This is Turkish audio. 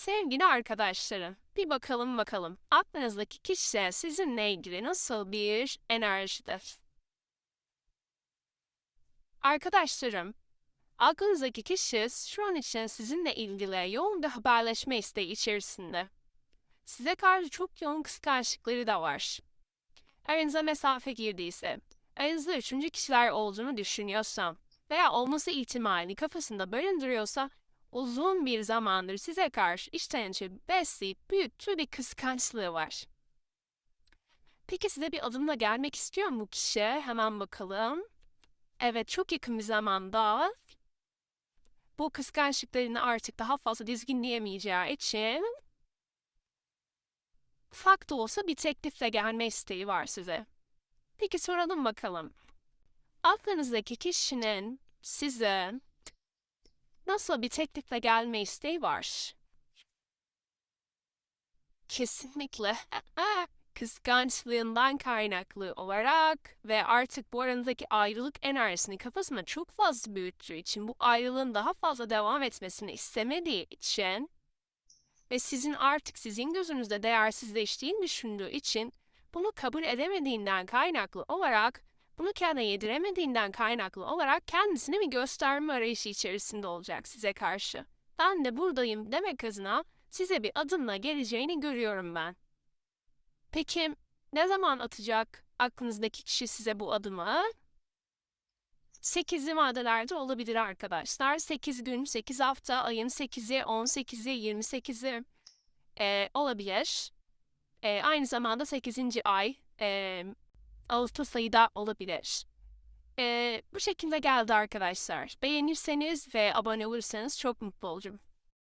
Sevgili arkadaşlarım, bir bakalım bakalım aklınızdaki kişi sizinle ilgili nasıl bir enerjide? Arkadaşlarım, aklınızdaki kişi şu an için sizinle ilgili yoğun bir haberleşme isteği içerisinde. Size karşı çok yoğun kıskançlıkları da var. Aranıza mesafe girdiyse, aranızda üçüncü kişiler olduğunu düşünüyorsam veya olması ihtimalini kafasında barındırıyorsa uzun bir zamandır size karşı içten içe besleyip büyüttüğü bir kıskançlığı var. Peki size bir adımla gelmek istiyor mu kişi? Hemen bakalım. Evet, çok yakın bir zamanda bu kıskançlıklarını artık daha fazla dizginleyemeyeceği için ufak da olsa bir teklifle gelme isteği var size. Peki soralım bakalım. Aklınızdaki kişinin size nasıl bir teklifle gelme isteği var? Kesinlikle kıskançlığından kaynaklı olarak ve artık bu aranızdaki ayrılık enerjisini kafasına çok fazla büyüttüğü için bu ayrılığın daha fazla devam etmesini istemediği için ve sizin artık sizin gözünüzde değersizleştiğini düşündüğü için bunu kabul edemediğinden kaynaklı olarak bunu kendine yediremediğinden kaynaklı olarak kendisine bir gösterme arayışı içerisinde olacak size karşı. Ben de buradayım demek adına size bir adımla geleceğini görüyorum ben. Peki ne zaman atacak aklınızdaki kişi size bu adımı? 8'li maddelerde olabilir arkadaşlar. 8 gün, 8 hafta, ayın 8'i, 18'i, 28'i e, olabilir. E, aynı zamanda 8. ay e, Ağustos ayı da olabilir. E, bu şekilde geldi arkadaşlar. Beğenirseniz ve abone olursanız çok mutlu olacağım.